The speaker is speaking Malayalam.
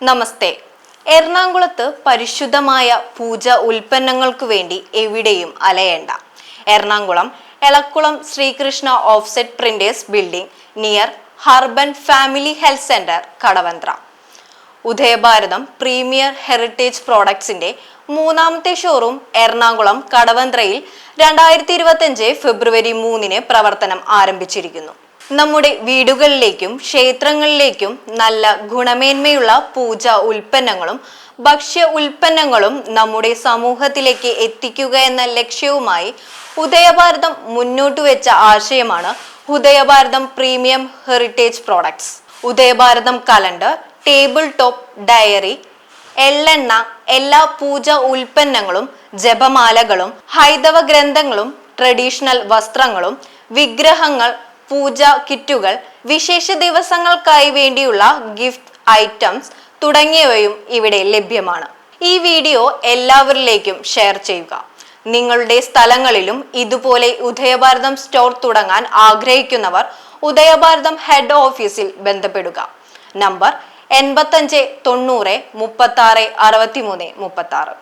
നമസ്തേ. എറണാകുളത്ത് പരിശുദ്ധമായ പൂജ ഉൽപ്പന്നങ്ങൾക്കു വേണ്ടി എവിടെയും അലയേണ്ട. Ernakulam Elakkulam Sreekrishna offset printers building near urban family health centre Kadavanthra. Udayabharatham premier heritage പ്രോഡക്ട്സിന്റെ മൂന്നാമത്തെ ഷോറൂം എറണാകുളം കടവന്ത്രയിൽ രണ്ടായിരത്തി ഇരുപത്തിയഞ്ച് ഫെബ്രുവരി മൂന്നിന് പ്രവർത്തനം ആരംഭിച്ചിരിക്കുന്നു. നമ്മുടെ വീടുകളിലേക്കും ക്ഷേത്രങ്ങളിലേക്കും നല്ല ഗുണമേന്മയുള്ള പൂജ ഉൽപ്പന്നങ്ങളും ഭക്ഷ്യ ഉൽപ്പന്നങ്ങളും നമ്മുടെ സമൂഹത്തിലേക്ക് എത്തിക്കുക എന്ന ലക്ഷ്യവുമായി ഉദയഭാരതം മുന്നോട്ട് വെച്ച ആശയമാണ് Udayabharatham premium heritage products. Udayabharatham calendar table top diary എള്ളെണ്ണ എല്ലാ പൂജ ഉൽപ്പന്നങ്ങളും ജപമാലകളും ഹൈന്ദവ ഗ്രന്ഥങ്ങളും ട്രഡീഷണൽ വസ്ത്രങ്ങളും വിഗ്രഹങ്ങൾ പൂജ കിറ്റുകൾ വിശേഷ ദിവസങ്ങൾക്കായി വേണ്ടിയുള്ള ഗിഫ്റ്റ് ഐറ്റംസ് തുടങ്ങിയവയും ഇവിടെ ലഭ്യമാണ്. ഈ വീഡിയോ എല്ലാവരിലേക്കും ഷെയർ ചെയ്യുക. നിങ്ങളുടെ സ്ഥലങ്ങളിലും ഇതുപോലെ ഉദയഭാരതം സ്റ്റോർ തുടങ്ങാൻ ആഗ്രഹിക്കുന്നവർ ഉദയഭാരതം ഹെഡ് ഓഫീസിൽ ബന്ധപ്പെടുക. നമ്പർ എൺപത്തഞ്ച് തൊണ്ണൂറ് മുപ്പത്തി ആറ് അറുപത്തിമൂന്ന് മുപ്പത്തി ആറ്